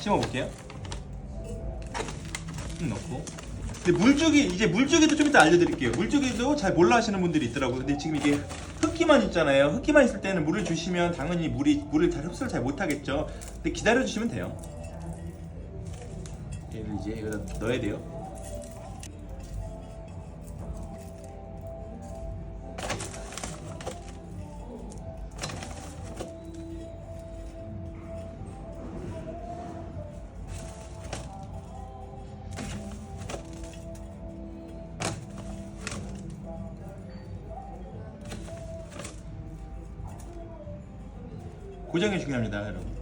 심어볼게요. 좀 넣고. 근데 물주기 이제 물주기도 좀 이따 알려드릴게요. 물주기도 잘 몰라 하시는 분들이 있더라고요. 근데 지금 이게 흙기만 있잖아요. 흙기만 있을 때는 물을 주시면 당연히 물이 물을 잘 흡수를 잘 못하겠죠. 근데 기다려 주시면 돼요. 얘를 이제 여기다 넣어야 돼요. 고정이 중요합니다, 여러분.